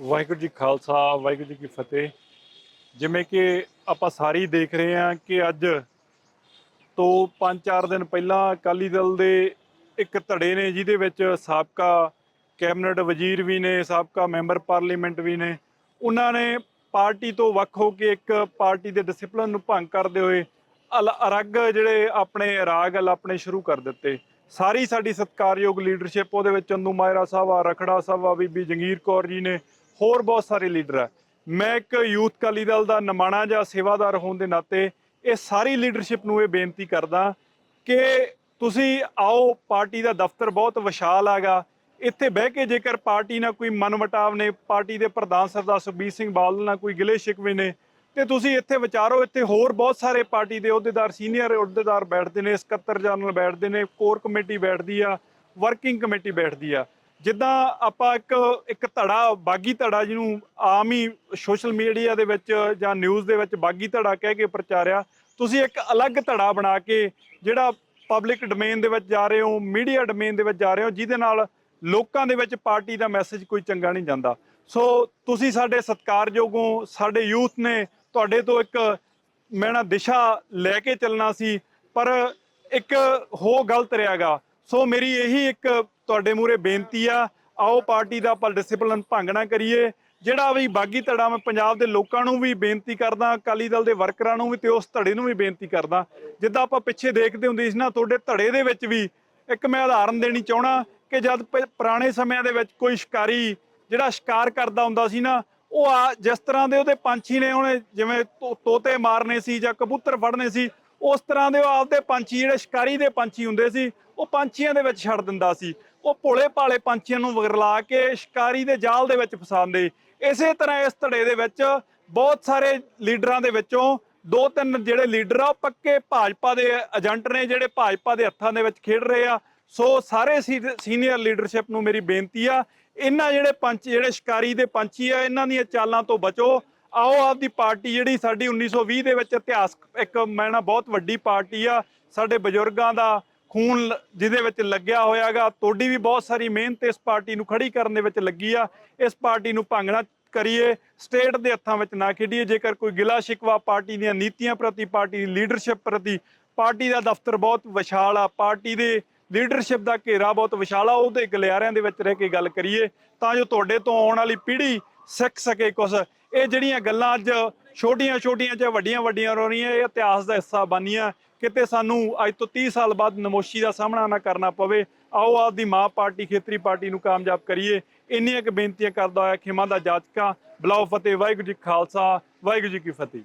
ਵਾਹਿਗੁਰੂ ਜੀ ਖਾਲਸਾ, ਵਾਹਿਗੁਰੂ ਜੀ ਕੀ ਫਤਿਹ। ਜਿਵੇਂ ਕਿ ਆਪਾਂ ਸਾਰੇ ਦੇਖ ਰਹੇ ਹਾਂ ਕਿ ਅੱਜ ਤੋਂ 5-4 ਦਿਨ ਪਹਿਲਾਂ ਅਕਾਲੀ ਦਲ ਦੇ ਇੱਕ ਧੜੇ ਨੇ ਜਿਹਦੇ ਵਿੱਚ ਸਾਬਕਾ ਕੈਬਨਿਟ ਵਜ਼ੀਰ ਵੀ ਨੇ, ਸਾਬਕਾ ਮੈਂਬਰ ਪਾਰਲੀਮੈਂਟ ਵੀ ਨੇ। ਉਹਨਾਂ ਨੇ ਪਾਰਟੀ ਤੋਂ ਵੱਖ ਹੋ ਕੇ ਇੱਕ ਪਾਰਟੀ ਦੇ ਡਿਸਪਲਿਨ ਨੂੰ ਭੰਗ ਕਰਦੇ ਹੋਏ ਅਲ- ਅਲੱਗ ਜਿਹੜੇ ਆਪਣੇ ਰਾਗ ਅਲ ਆਪਣੇ ਸ਼ੁਰੂ ਕਰ ਦਿੱਤੇ। ਸਾਰੀ ਸਾਡੀ ਸਤਿਕਾਰਯੋਗ ਲੀਡਰਸ਼ਿਪ ਉਹਦੇ ਵਿੱਚ ਚੰਦੂ ਮਾਇਰਾ ਸਾਹਿਬ ਆ ਰਖੜਾ ਸਾਹਿਬ ਆ ਬੀਬੀ ਜੰਗੀਰ ਕੌਰ ਜੀ ਨੇ ਹੋਰ ਬਹੁਤ ਸਾਰੇ ਲੀਡਰ ਆ। ਮੈਂ ਇੱਕ ਯੂਥ ਅਕਾਲੀ ਦਲ ਦਾ ਨਮਾਣਾ ਜਾਂ ਸੇਵਾਦਾਰ ਹੋਣ ਦੇ ਨਾਤੇ ਇਹ ਸਾਰੀ ਲੀਡਰਸ਼ਿਪ ਨੂੰ ਇਹ ਬੇਨਤੀ ਕਰਦਾ ਕਿ ਤੁਸੀਂ ਆਓ, ਪਾਰਟੀ ਦਾ ਦਫ਼ਤਰ ਬਹੁਤ ਵਿਸ਼ਾਲ ਹੈਗਾ। ਇੱਥੇ ਬਹਿ ਕੇ ਜੇਕਰ ਪਾਰਟੀ ਨਾਲ ਕੋਈ ਮਨਮਟਾਵ ਨੇ, ਪਾਰਟੀ ਦੇ ਪ੍ਰਧਾਨ ਸਰਦਾਰ ਸੁਖਬੀਰ ਸਿੰਘ ਬਾਦਲ ਨਾਲ ਕੋਈ ਗਿਲੇ ਸ਼ਿਕਵੇ ਨੇ, ਤੇ ਤੁਸੀਂ ਇੱਥੇ ਵਿਚਾਰੋ, ਇੱਥੇ ਹੋਰ ਬਹੁਤ ਸਾਰੇ ਪਾਰਟੀ ਦੇ ਅਹੁਦੇਦਾਰ, ਸੀਨੀਅਰ ਅਹੁਦੇਦਾਰ ਬੈਠਦੇ ਨੇ, ਸਕੱਤਰ ਜਨਰਲ ਬੈਠਦੇ ਨੇ, ਕੋਰ ਕਮੇਟੀ ਬੈਠਦੀ ਆ, ਵਰਕਿੰਗ ਕਮੇਟੀ ਬੈਠਦੀ ਆ। ਜਿੱਦਾਂ ਆਪਾਂ ਇੱਕ ਇੱਕ ਧੜਾ, ਬਾਗੀ ਧੜਾ ਜਿਹਨੂੰ ਆਮ ਹੀ ਸੋਸ਼ਲ ਮੀਡੀਆ ਦੇ ਵਿੱਚ ਜਾਂ ਨਿਊਜ਼ ਦੇ ਵਿੱਚ ਬਾਗੀ ਧੜਾ ਕਹਿ ਕੇ ਪ੍ਰਚਾਰਿਆ, ਤੁਸੀਂ ਇੱਕ ਅਲੱਗ ਧੜਾ ਬਣਾ ਕੇ ਜਿਹੜਾ ਪਬਲਿਕ ਡੋਮੇਨ ਦੇ ਵਿੱਚ ਜਾ ਰਹੇ ਹੋ ਮੀਡੀਆ ਡੋਮੇਨ ਦੇ ਵਿੱਚ ਜਾ ਰਹੇ ਹੋ, ਜਿਹਦੇ ਨਾਲ ਲੋਕਾਂ ਦੇ ਵਿੱਚ ਪਾਰਟੀ ਦਾ ਮੈਸੇਜ ਕੋਈ ਚੰਗਾ ਨਹੀਂ ਜਾਂਦਾ। ਸੋ ਤੁਸੀਂ ਸਾਡੇ ਸਤਿਕਾਰਯੋਗ ਹੋ, ਸਾਡੇ ਯੂਥ ਨੇ ਤੁਹਾਡੇ ਤੋਂ ਇੱਕ ਮੈਂ ਨਾ ਦਿਸ਼ਾ ਲੈ ਕੇ ਚੱਲਣਾ ਸੀ, ਪਰ ਇੱਕ ਹੋ ਗਲਤ ਰਿਹਾਗਾ ਸੋ ਮੇਰੀ ਇਹੀ ਇੱਕ ਤੁਹਾਡੇ ਮੂਹਰੇ ਬੇਨਤੀ ਆ, ਆਓ ਪਾਰਟੀ ਦਾ ਆਪਾਂ ਡਿਸਪਲਿਨ ਭੰਗ ਨਾ ਕਰੀਏ। ਜਿਹੜਾ ਵੀ ਬਾਗੀ ਧੜਾ ਮੈਂ ਪੰਜਾਬ ਦੇ ਲੋਕਾਂ ਨੂੰ ਵੀ ਬੇਨਤੀ ਕਰਦਾ, ਅਕਾਲੀ ਦਲ ਦੇ ਵਰਕਰਾਂ ਨੂੰ ਵੀ ਤੇ ਉਸ ਧੜੇ ਨੂੰ ਵੀ ਬੇਨਤੀ ਕਰਦਾ। ਜਿੱਦਾਂ ਆਪਾਂ ਪਿੱਛੇ ਦੇਖਦੇ ਹੁੰਦੇ ਸੀ ਨਾ, ਤੁਹਾਡੇ ਧੜੇ ਦੇ ਵਿੱਚ ਵੀ ਇੱਕ ਮੈਂ ਉਦਾਹਰਨ ਦੇਣੀ ਚਾਹਣਾ ਕਿ ਜਦ ਪ- ਪੁਰਾਣੇ ਸਮਿਆਂ ਦੇ ਵਿੱਚ ਕੋਈ ਸ਼ਿਕਾਰੀ, ਜਿਹੜਾ ਸ਼ਿਕਾਰ ਕਰਦਾ ਹੁੰਦਾ ਸੀ ਨਾ, ਉਹ ਆ ਜਿਸ ਤਰ੍ਹਾਂ ਦੇ ਉਹਦੇ ਪੰਛੀ ਨੇ, ਉਹਨੇ ਜਿਵੇਂ ਤੋਤੇ ਮਾਰਨੇ ਸੀ ਜਾਂ ਕਬੂਤਰ ਫੜਨੇ ਸੀ, ਉਸ ਤਰ੍ਹਾਂ ਦੇ ਉਹ ਆਪਦੇ ਪੰਛੀ, ਜਿਹੜੇ ਸ਼ਿਕਾਰੀ ਦੇ ਪੰਛੀ ਹੁੰਦੇ ਸੀ ਉਹ ਪੰਛੀਆਂ ਦੇ ਵਿੱਚ ਛੱਡ ਦਿੰਦਾ ਸੀ। ਉਹ ਭੋਲੇ ਭਾਲੇ ਪੰਛੀਆਂ ਨੂੰ ਵਗਰਲਾ ਕੇ ਸ਼ਿਕਾਰੀ ਦੇ ਜਾਲ ਦੇ ਵਿੱਚ ਫਸਾਉਂਦੇ। ਇਸੇ ਤਰ੍ਹਾਂ ਇਸ ਧੜੇ ਦੇ ਵਿੱਚ ਬਹੁਤ ਸਾਰੇ ਲੀਡਰਾਂ ਦੇ ਵਿੱਚੋਂ ਦੋ ਤਿੰਨ ਜਿਹੜੇ ਲੀਡਰ ਆ, ਉਹ ਪੱਕੇ ਭਾਜਪਾ ਦੇ ਏਜੰਟ ਨੇ, ਜਿਹੜੇ ਭਾਜਪਾ ਦੇ ਹੱਥਾਂ ਦੇ ਵਿੱਚ ਖੇਡ ਰਹੇ ਆ। ਸੋ ਸਾਰੇ ਸੀਨੀਅਰ ਲੀਡਰਸ਼ਿਪ ਨੂੰ ਮੇਰੀ ਬੇਨਤੀ ਆ, ਇਹਨਾਂ ਜਿਹੜੇ ਪੰਛ, ਜਿਹੜੇ ਸ਼ਿਕਾਰੀ ਦੇ ਪੰਛੀ ਆ, ਇਹਨਾਂ ਦੀਆਂ ਚਾਲਾਂ ਤੋਂ ਬਚੋ। ਆਓ ਆਪਦੀ ਪਾਰਟੀ ਜਿਹੜੀ ਸਾਡੀ 1920 ਦੇ ਵਿੱਚ ਇਤਿਹਾਸ ਇੱਕ ਮੈਂ ਨਾ ਬਹੁਤ ਵੱਡੀ ਪਾਰਟੀ ਆ, ਸਾਡੇ ਬਜ਼ੁਰਗਾਂ ਦਾ ਖੂਨ ਜਿਹਦੇ ਵਿੱਚ ਲੱਗਿਆ ਹੋਇਆਗਾ, ਤੁਹਾਡੀ ਵੀ ਬਹੁਤ ਸਾਰੀ ਮਿਹਨਤ ਇਸ ਪਾਰਟੀ ਨੂੰ ਖੜੀ ਕਰਨ ਦੇ ਵਿੱਚ ਲੱਗੀ ਆ। ਇਸ ਪਾਰਟੀ ਨੂੰ ਭੰਗਣਾ ਕਰੀਏ, ਸਟੇਟ ਦੇ ਹੱਥਾਂ ਵਿੱਚ ਨਾ ਖੇਡੀਏ। ਜੇਕਰ ਕੋਈ ਗਿਲਾ ਸ਼ਿਕਵਾ ਪਾਰਟੀ ਦੀਆਂ ਨੀਤੀਆਂ ਪ੍ਰਤੀ, ਪਾਰਟੀ ਦੀ ਲੀਡਰਸ਼ਿਪ ਪ੍ਰਤੀ, ਪਾਰਟੀ ਦਾ ਦਫ਼ਤਰ ਬਹੁਤ ਵਿਸ਼ਾਲ ਆ, ਪਾਰਟੀ ਦੇ ਲੀਡਰਸ਼ਿਪ ਦਾ ਘੇਰਾ ਬਹੁਤ ਵਿਸ਼ਾਲ ਆ, ਉਹਦੇ ਗਲਿਆਰਿਆਂ ਦੇ ਵਿੱਚ ਰਹਿ ਕੇ ਗੱਲ ਕਰੀਏ, ਤਾਂ ਜੋ ਤੁਹਾਡੇ ਤੋਂ ਆਉਣ ਵਾਲੀ ਪੀੜ੍ਹੀ ਸਿੱਖ ਸਕੇ ਕੁਝ ਇਹ ਜਿਹੜੀਆਂ ਗੱਲਾਂ ਅੱਜ ਛੋਟੀਆਂ ਛੋਟੀਆਂ ਜਾਂ ਵੱਡੀਆਂ ਵੱਡੀਆਂ ਹੋ ਇਹ ਇਤਿਹਾਸ ਦਾ ਹਿੱਸਾ ਬਣੀਆਂ। ਕਿਤੇ ਸਾਨੂੰ ਅੱਜ ਤੋਂ 30 ਸਾਲ ਬਾਅਦ ਨਮੋਸ਼ੀ ਦਾ ਸਾਹਮਣਾ ਨਾ ਕਰਨਾ ਪਵੇ, ਆਓ ਆਪਦੀ ਮਾਂ ਪਾਰਟੀ, ਖੇਤਰੀ ਪਾਰਟੀ ਨੂੰ ਕਾਮਯਾਬ ਕਰੀਏ। ਇੰਨੀਆਂ ਕੁ ਬੇਨਤੀਆਂ ਕਰਦਾ ਹੋਇਆ ਖਿਮਾ ਦਾ ਜਾਚਕਾ। ਬਲਾਉ ਫਤਿਹ, ਵਾਹਿਗੁਰੂ ਜੀ ਕਾ ਖਾਲਸਾ, ਵਾਹਿਗੁਰੂ ਜੀ ਕੀ ਫਤਿਹ।